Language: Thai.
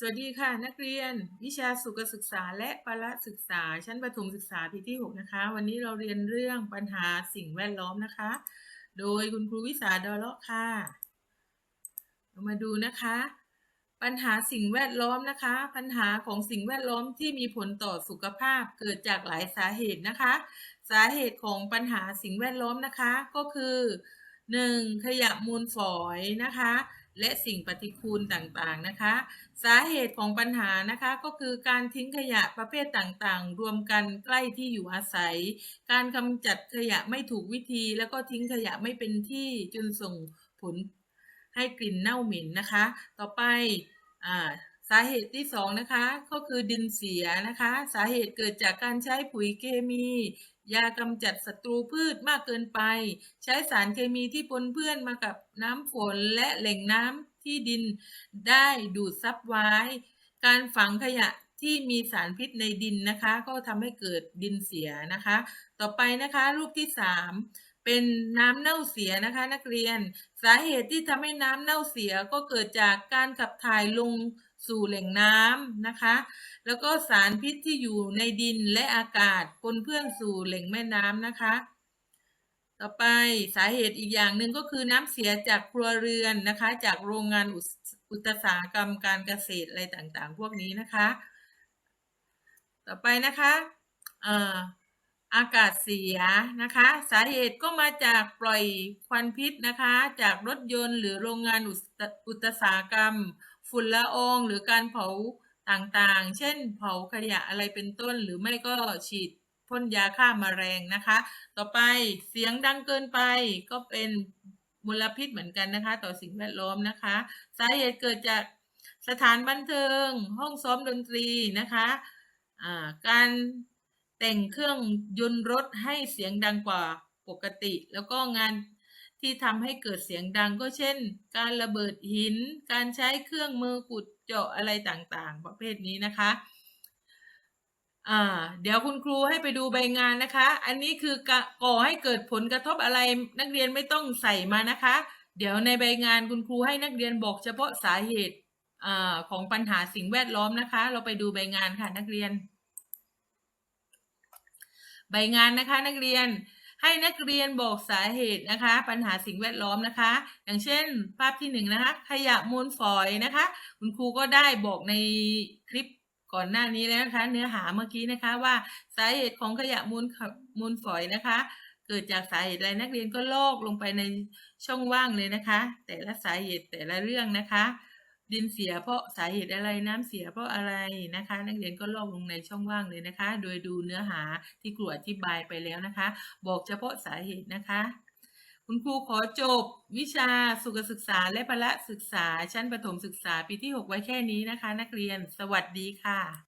สวัสดีค่ะนักเรียนวิชาสุขศึกษาและปละศึกษา ชั้นประถมศึกษาปีที่ 6 นะคะ วันนี้เราเรียนเรื่องปัญหาสิ่งแวดล้อมนะคะ โดยคุณครูวิสาดอเลาะค่ะ เรามาดูนะคะ ปัญหาสิ่งแวดล้อมนะคะ ปัญหาของสิ่งแวดล้อมที่มีผลต่อสุขภาพเกิดจากหลายสาเหตุนะคะ สาเหตุของปัญหาสิ่งแวดล้อมนะคะก็คือ 1. ขยะมูลฝอยนะคะ และสิ่งปฏิกูลต่างๆนะคะ สาเหตุของปัญหานะคะก็คือการทิ้งขยะประเภทต่างๆ รวมกันใกล้ที่อยู่อาศัย การกำจัดขยะไม่ถูกวิธี แล้วก็ทิ้งขยะไม่เป็นที่จนส่งผลให้กลิ่นเน่าเหม็นนะคะ ต่อไปอ่าสาเหตุที่สองนะคะก็คือดินเสียนะคะ สาเหตุเกิดจากการใช้ปุ๋ยเคมี ยากำจัดศัตรูพืชมากเกินไป ใช้สารเคมีที่ปนเปื้อนมากับน้ำฝนและแหล่งน้ำที่ดินได้ดูดซับไว้ การฝังขยะที่มีสารพิษในดินนะคะ ก็ทำให้เกิดดินเสียนะคะ ต่อไปนะคะรูปที่สามเป็นน้ำเน่าเสียนะคะนักเรียน สาเหตุที่ทำให้น้ำเน่าเสียก็เกิดจากการขับถ่ายลง สู่แหล่งน้ำนะคะ แล้วก็สารพิษที่อยู่ในดินและอากาศปนเปื้อนสู่แหล่งแม่น้ำนะคะ ต่อไปสาเหตุอีกอย่างหนึ่งก็คือน้ำเสียจากครัวเรือนนะคะ จากโรงงานอุตสาหกรรมการเกษตรอะไรต่างๆ พวกนี้นะคะ ต่อไปนะคะออากาศเสียนะคะ สาเหตุก็มาจากปล่อยควันพิษนะคะ จากรถยนต์หรือโรงงานอุตอุตสาหกรรม ฝุ่นละอองหรือการเผาต่างๆ เช่นเผาขยะอะไรเป็นต้น หรือไม่ก็ฉีดพ่นยาฆ่ามาแมลงนะคะ ต่อไปเสียงดังเกินไปก็เป็นมลพิษเหมือนกันนะคะ ต่อสิ่งแวดล้อมนะคะ สาเหตุเกิดจากสถานบันเทิง ห้องซ้อมดนตรีนะคะอ่าการแต่งเครื่องยนต์รถให้เสียงดังกว่าปกติ แล้วก็งาน ที่ทำให้เกิดเสียงดังก็เช่น การระเบิดหิน การใช้เครื่องมือขุดเจาะอะไรต่างๆ ประเภทนี้นะคะเดี๋ยวคุณครูให้ไปดูใบงานนะคะ อันนี้คือก่อให้เกิดผลกระทบอะไรนักเรียนไม่ต้องใส่มานะคะ เดี๋ยวในใบงานคุณครูให้นักเรียนบอกเฉพาะสาเหตุอของปัญหาสิ่งแวดล้อมนะคะ เราไปดูใบงานค่ะนักเรียน ใบงานนะคะนักเรียน ให้นักเรียนบอกสาเหตุนะคะ ปัญหาสิ่งแวดล้อมนะคะ อย่างเช่น ภาพที่หนึ่งนะคะขยะมูลฝอยนะคะ คุณครูก็ได้บอกในคลิปก่อนหน้านี้แล้วนะคะ เนื้อหาเมื่อกี้นะคะว่าสาเหตุของขยะมูลมูลฝอยนะคะ เกิดจากสาเหตุอะไรนักเรียนก็ลอกลงไปในช่องว่างเลยนะคะ แต่ละสาเหตุแต่ละเรื่องนะคะ ดินเสียเพราะสาเหตุอะไรน้ำเสียเพราะอะไรนะคะ นักเรียนก็ลอกลงในช่องว่างเลยนะคะ โดยดูเนื้อหาที่ครูอธิบายไปแล้วนะคะ บอกเฉพาะสาเหตุนะคะ คุณครูขอจบวิชาสุขศึกษาและพละศึกษาชั้นประถมศึกษาปีที่ 6 ไว้แค่นี้นะคะ นักเรียนสวัสดีค่ะ